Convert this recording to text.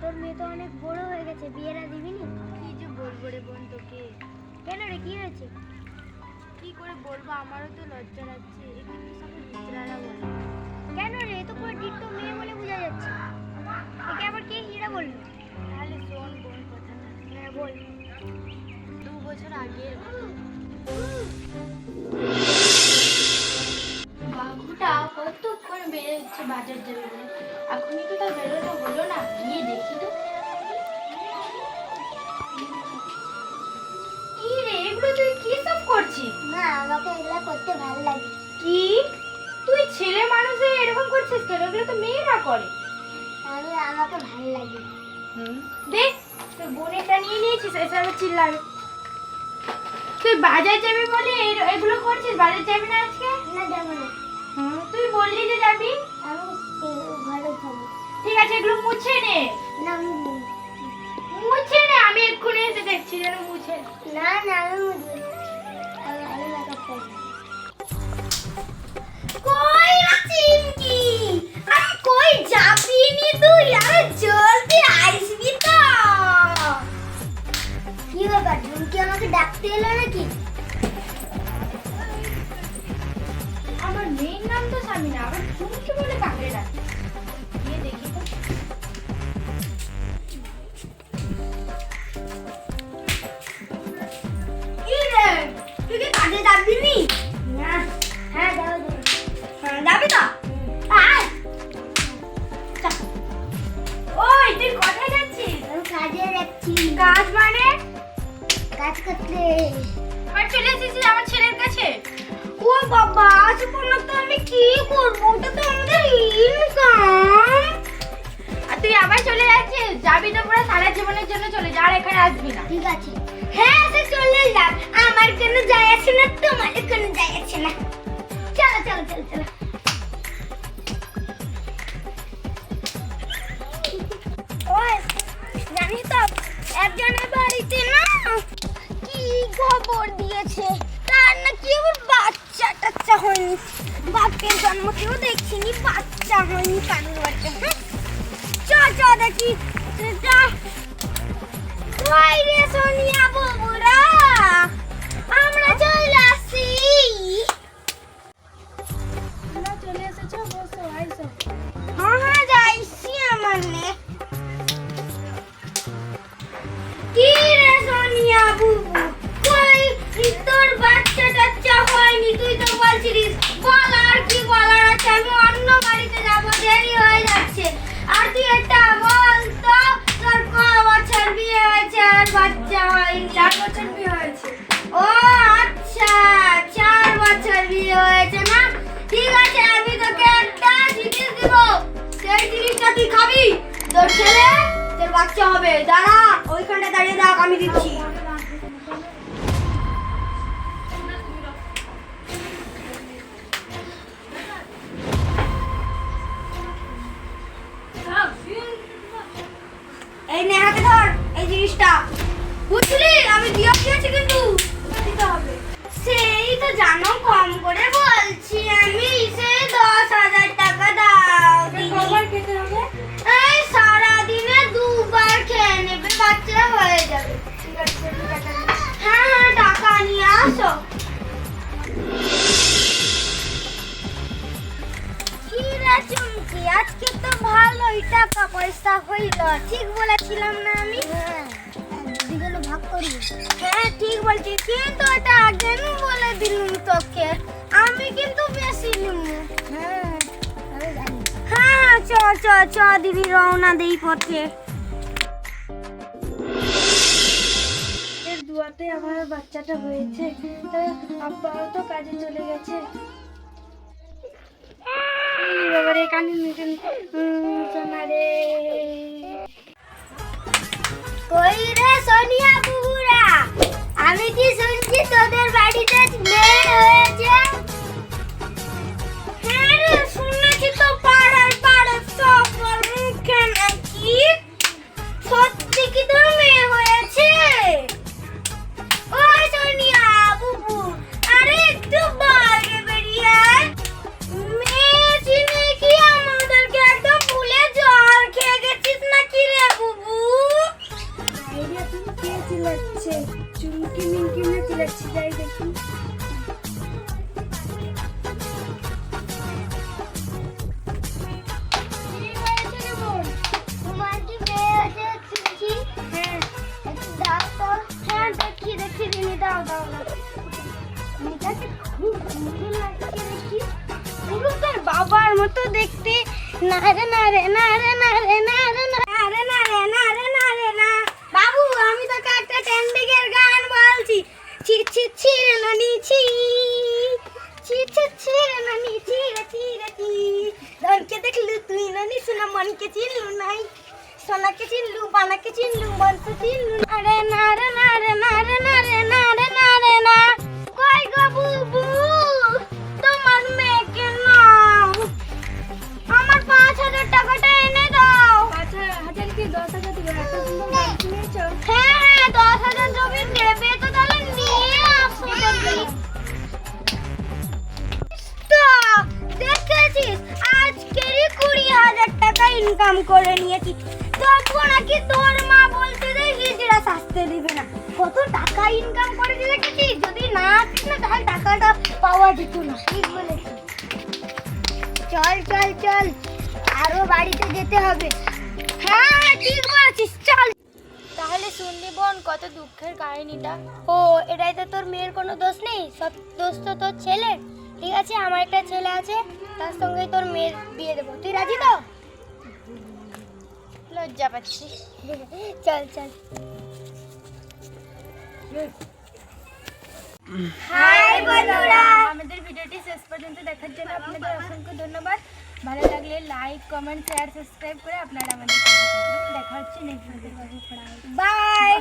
তোর মেয়ে তো অনেক বড় হয়ে গেছে বিয়েরা দিবি নি কি যে বলব রে বোন তোকে? কেন রে কি হয়েছে? কি করে বলব আমারও তো লজ্জা লাগছে। এখানে সব মিত্রারা বলে কেন রে তো পুরো ডিট্টো মেয়ে বলে বোঝা যাচ্ছে। একে আবার কে হিরা বলল? তাহলে শোন বোন কথাটা। হ্যাঁ বল। দু বছর আগে বাঘুটা কতক্ষণ বেড়ে হচ্ছে বাজার যাবে বলে এখনই তো তার বেরোনো হলো না। গিয়ে দেখি তো। কি রে এগুলো তুই কি সব করছিস? না আমাকে এগুলা করতে ভালো লাগে। কি? তুই ছেলে মানুষ হয়ে এরকম করছিস কেন? এগুলো তো মেয়েরা করে। আমি আমাকে ভালো লাগে। দেখ তুই বোনেরটা নিয়ে নিয়েছিস এসে আবার চিল্লাবে। তুই বাজার যাবি বলে এগুলো করছিস? বাজার যাবি না আজকে? না যাব না। তুই বললি যে যাবি? আমি ঠিক আছে এগুলো মুছে নে। না আমি মুছে নে। আমি এক্ষুনি এসে দেখছি যেন মুছে নে। না আমি করব। কই চিমকি আরে কই যাবি নি তুই? আরে জলদি আসবি তো। কি ব্যাপার ঝুমকি আমাকে ডাকতে এলো নাকি? আমার মেয়ের নাম তো সামিনা আবার চুমকি বলে করতে আবার চলে এসেছিস আমার ছেলের কাছে। ও বাবা, আজ বলল তো আমি কি করব? ওটা তো আমাদের ইনকাম আর তুই আবার চলে যাচ্ছিস? যাবি তো পুরো সারা জীবনের জন্য চলে যা, আর এখানে আসবি না। ঠিক আছে। হ্যাঁ সে চলে যাব আমার কোনো যায় আসে না তোমার কোনো যায় আসে না। চলো চলো চলো চলো। দিয়েছে তার নাকি আবার বাচ্চা টাচ্চা হয়নি বাপের জন্ম কেউ দেখিনি, বাচ্চা হয়নি কানুর বাচ্চা হ্যাঁ? চ চ দেখি। ওই রে আমরা চলে আসি তোমরা চলে এসেছ? বসো ছেলে, তোর বাচ্চা হবে। দাঁড়া ওইখানটা দাঁড়িয়ে থাক, আমি দিচ্ছি। ধর এই জিনিসটা। বুঝলি? আমি দিয়ে দিয়েছি কিন্তু। সেই তো জানো, কম করে বলছি আজকে তো ভালোই টাকা পয়সা হইল। ঠিক বলেছিলাম না আমি? হ্যাঁ দুজনে ভাগ করব হ্যাঁ ঠিক বলছিস কিন্তু ওটা আগে বলে দিলুম তোকে। আমি কিন্তু বেশি নিমু। হ্যাঁ হ্যাঁ চ চ চ দিবি রওনা দেই পথে। দুয়াতে আমার বাচ্চাটা হয়েছে। আব্বাও তো কাজে চলে গেছে। বাবারে কানে নতুন সোনা কই রে সোনিয়া বুবুরা? আমি কি শুনছি তোদের খুব সুন্দর লাগছে দেখি। পুরো তার বাবার মতো দেখতে। না রে না রে না রে না রে না না না রে না রে না রে না রে না বাবু আমি তোকে একটা ট্রেন্ডিংয়ের গান বলছি ছি ছি ছি রে নানি ছি ছি ছি ছি রে নানি ছি রে ছি রে ছি ধনকে দেখলু তুই নানি সোনা মনকে চিনলু নাই সোনাকে চিনলু বানাকে চিনলু মনকে চিনলু আরে না রে না রে না রে না রে না রে না রে না কই গো বুবু তোমার মেয়েকে নাও আমার পাঁচ হাজার টাকাটা এনে দাও পাঁচ হাজার কি দশ হাজার দিবে এত সুন্দর গান শুনেছ হ্যাঁ দশ হাজার জমি দেবে তো তাহলে নিয়ে আসো দেখি তো দেখেছিস আজকেরই কুড়ি হাজার টাকা ইনকাম করে নিয়েছি। তবু নাকি তোর শাস্তে দিবে না। কত টাকা ইনকাম করেছি দেখেছিস? যদি না আসিস না তাহলে টাকাটা পাওয়া যেত না। ঠিক বলেছিস। চল চল চল। আরও বাড়িতে যেতে হবে। হ্যাঁ ঠিক বলেছিস। চল। তাহলে শুনলি বোন কত দুঃখের কাহিনীটা। ও এটাই তো তোর মেয়ের কোনো দোষ নেই? সব দোষ তো তোর ছেলে। ঠিক আছে আমার একটা ছেলে আছে। তার সঙ্গে তোর মেয়ের বিয়ে দেবো। তুই রাজি তো? লজ্জা পাচ্ছি চল চল। হাই বন্ধুরা আমাদের ভিডিওটি শেষ পর্যন্ত দেখার জন্য আপনাদের অসংখ্য ধন্যবাদ ভালো লাগলে লাইক কমেন্ট শেয়ার সাবস্ক্রাইব করে আপনারা আমাদের পাশে থাকবেন। দেখা হচ্ছে নেক্সট ভিডিও বাই